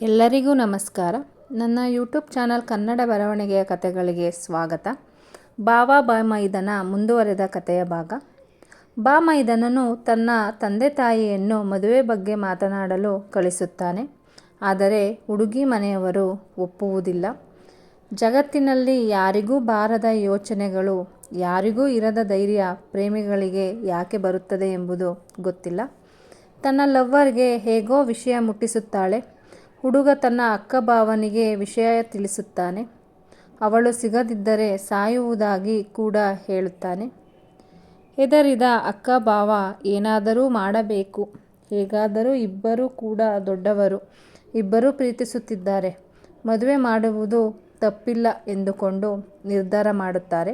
ಎಲ್ಲರಿಗೂ ನಮಸ್ಕಾರ. ನನ್ನ ಯೂಟ್ಯೂಬ್ ಚಾನಲ್ ಕನ್ನಡ ಬರವಣಿಗೆಯ ಕಥೆಗಳಿಗೆ ಸ್ವಾಗತ. ಬಾವಾ ಬಾ ಮೈದನ ಮುಂದುವರೆದ ಕಥೆಯ ಭಾಗ. ಬಾ ಮೈದನನು ತನ್ನ ತಂದೆ ತಾಯಿಯನ್ನು ಮದುವೆ ಬಗ್ಗೆ ಮಾತನಾಡಲು ಕಳಿಸುತ್ತಾನೆ. ಆದರೆ ಹುಡುಗಿ ಮನೆಯವರು ಒಪ್ಪುವುದಿಲ್ಲ. ಜಗತ್ತಿನಲ್ಲಿ ಯಾರಿಗೂ ಬಾರದ ಯೋಚನೆಗಳು, ಯಾರಿಗೂ ಇರದ ಧೈರ್ಯ ಪ್ರೇಮಿಗಳಿಗೆ ಯಾಕೆ ಬರುತ್ತದೆ ಎಂಬುದು ಗೊತ್ತಿಲ್ಲ. ತನ್ನ ಲವ್ವರ್ಗೆ ಹೇಗೋ ವಿಷಯ ಮುಟ್ಟಿಸುತ್ತಾಳೆ. ಹುಡುಗ ತನ್ನ ಅಕ್ಕ ಭಾವನಿಗೆ ವಿಷಯ ತಿಳಿಸುತ್ತಾನೆ. ಅವಳು ಸಿಗದಿದ್ದರೆ ಸಾಯುವುದಾಗಿ ಕೂಡ ಹೇಳುತ್ತಾನೆ. ಹೆದರಿದ ಅಕ್ಕ ಭಾವ, ಏನಾದರೂ ಮಾಡಬೇಕು. ಹೇಗಾದರೂ ಇಬ್ಬರೂ ಕೂಡ ದೊಡ್ಡವರು. ಇಬ್ಬರೂ ಪ್ರೀತಿಸುತ್ತಿದ್ದಾರೆ. ಮದುವೆ ಮಾಡುವುದು ತಪ್ಪಿಲ್ಲ ಎಂದುಕೊಂಡು ನಿರ್ಧಾರ ಮಾಡುತ್ತಾರೆ.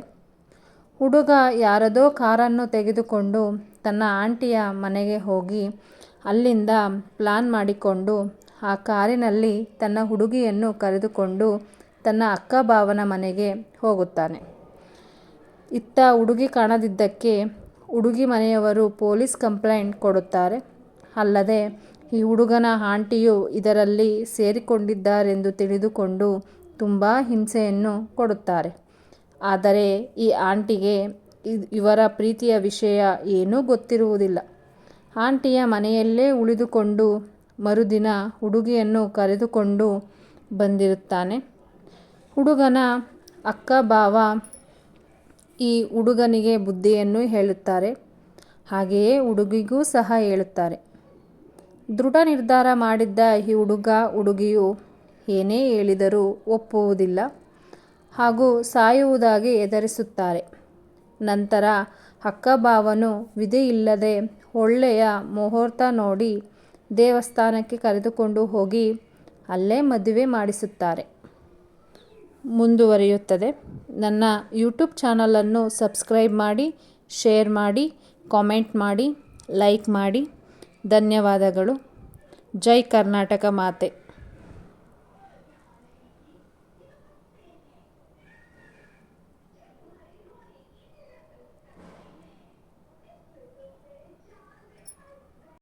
ಹುಡುಗ ಯಾರದೋ ಕಾರನ್ನು ತೆಗೆದುಕೊಂಡು ತನ್ನ ಆಂಟಿಯ ಮನೆಗೆ ಹೋಗಿ ಅಲ್ಲಿಂದ ಪ್ಲಾನ್ ಮಾಡಿಕೊಂಡು ಆ ಕಾರಿನಲ್ಲಿ ತನ್ನ ಹುಡುಗಿಯನ್ನು ಕರೆದುಕೊಂಡು ತನ್ನ ಅಕ್ಕ ಭಾವನ ಮನೆಗೆ ಹೋಗುತ್ತಾನೆ. ಇತ್ತ ಹುಡುಗಿ ಕಾಣದಿದ್ದಕ್ಕೆ ಹುಡುಗಿ ಮನೆಯವರು ಪೊಲೀಸ್ ಕಂಪ್ಲೇಂಟ್ ಕೊಡುತ್ತಾರೆ. ಅಲ್ಲದೆ, ಈ ಹುಡುಗನ ಆಂಟಿಯು ಇದರಲ್ಲಿ ಸೇರಿಕೊಂಡಿದ್ದಾರೆಂದು ತಿಳಿದುಕೊಂಡು ತುಂಬ ಹಿಂಸೆಯನ್ನು ಕೊಡುತ್ತಾರೆ. ಆದರೆ, ಈ ಆಂಟಿಗೆ ಇವರ ಪ್ರೀತಿಯ ವಿಷಯ ಏನೂ ಗೊತ್ತಿರುವುದಿಲ್ಲ. ಆಂಟಿಯ ಮನೆಯಲ್ಲೇ ಉಳಿದುಕೊಂಡು ಮರುದಿನ ಹುಡುಗಿಯನ್ನು ಕರೆದುಕೊಂಡು ಬಂದಿರುತ್ತಾನೆ. ಹುಡುಗನ ಅಕ್ಕ ಭಾವ ಈ ಹುಡುಗನಿಗೆ ಬುದ್ಧಿಯನ್ನು ಹೇಳುತ್ತಾರೆ. ಹಾಗೆಯೇ ಹುಡುಗಿಗೂ ಸಹ ಹೇಳುತ್ತಾರೆ. ದೃಢ ನಿರ್ಧಾರ ಮಾಡಿದ್ದ ಈ ಹುಡುಗ ಹುಡುಗಿಯು ಏನೇ ಹೇಳಿದರೂ ಒಪ್ಪುವುದಿಲ್ಲ ಹಾಗೂ ಸಾಯುವುದಾಗಿ ಎದರಿಸುತ್ತಾರೆ ನಂತರ ಅಕ್ಕ ಭಾವನು ವಿಧಿಯಿಲ್ಲದೆ ಒಳ್ಳೆಯ ಮುಹೂರ್ತ ನೋಡಿ ದೇವಸ್ಥಾನಕ್ಕೆ ಕರೆದುಕೊಂಡು ಹೋಗಿ ಅಲ್ಲೇ ಮದುವೆ ಮಾಡಿಸುತ್ತಾರೆ. ಮುಂದುವರಿಯುತ್ತದೆ. ನನ್ನ ಯೂಟ್ಯೂಬ್ ಚಾನಲನ್ನು ಸಬ್ಸ್ಕ್ರೈಬ್ ಮಾಡಿ, ಶೇರ್ ಮಾಡಿ, ಕಾಮೆಂಟ್ ಮಾಡಿ, ಲೈಕ್ ಮಾಡಿ. ಧನ್ಯವಾದಗಳು. ಜೈ ಕರ್ನಾಟಕ ಮಾತೆ.